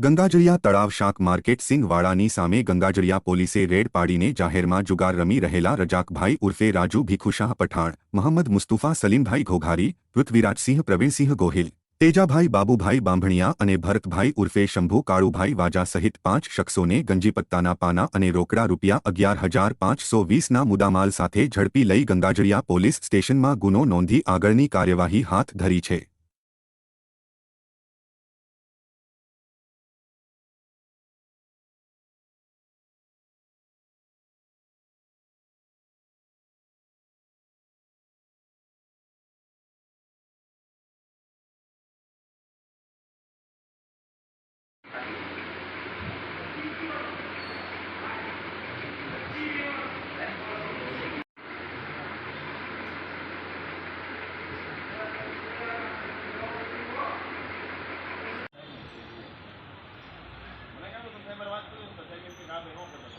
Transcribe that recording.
ગંગાજળિયા તળાવ શાક માર્કેટ સિંગવાડાની સામે ગંગાજળિયા પોલીસે રેડ પાડીને જાહેરમાં જુગાર રમી રહેલા રજાકભાઈ ઉર્ફે રાજુ ભીખુશાહ પઠાણ મોહમ્મદ મુસ્તુફા સલીમભાઈ ઘોઘારી, પૃથ્વીરાજસિંહ પ્રવીણસિંહ ગોહિલ, તેજાભાઈ બાબુભાઈ બાંભણિયા અને ભરતભાઈ ઉર્ફે શંભુ કાળુભાઈ વાજા સહિત પાંચ શખ્સોને ગંજીપત્તાના પાના અને રોકડા રૂપિયા અગિયાર હજાર પાંચસો વીસના મુદ્દામાલ સાથે ઝડપી લઈ ગંગાજળિયા પોલીસ સ્ટેશનમાં ગુનો નોંધી આગળની કાર્યવાહી હાથ ધરી છે. not doing, but they get me, I've been open